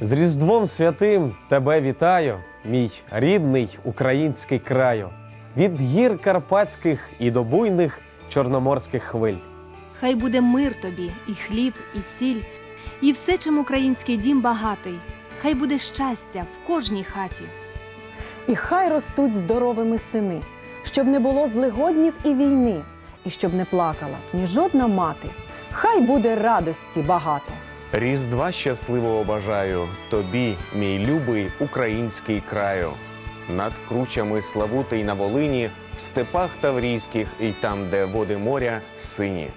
З Різдвом святим тебе вітаю, мій рідний український краю, від гір карпатських і до буйних чорноморських хвиль. Хай буде мир тобі, і хліб, і сіль, і все, чим український дім багатий. Хай буде щастя в кожній хаті. І хай ростуть здоровими сини, щоб не було злигоднів і війни, і щоб не плакала ні жодна мати. Хай буде радості багато. Різдва щасливого бажаю тобі, мій любий український краю. Над кручами Славути й на Волині, в степах Таврійських і там, де води моря, сині.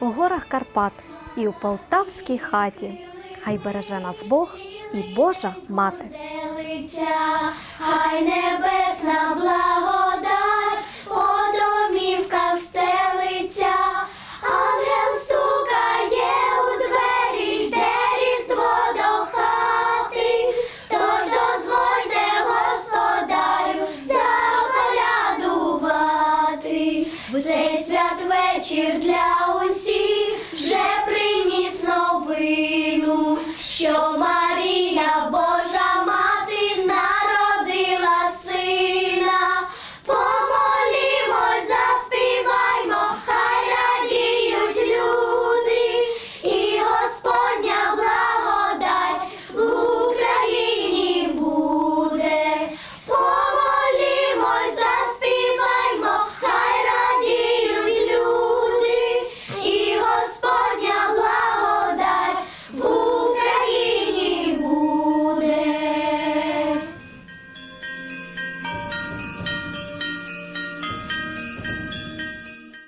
у горах Карпат і у полтавській хаті. Хай береже нас Бог і Божа мати. Хай небесна святвечір для усіх вже приніс новину, що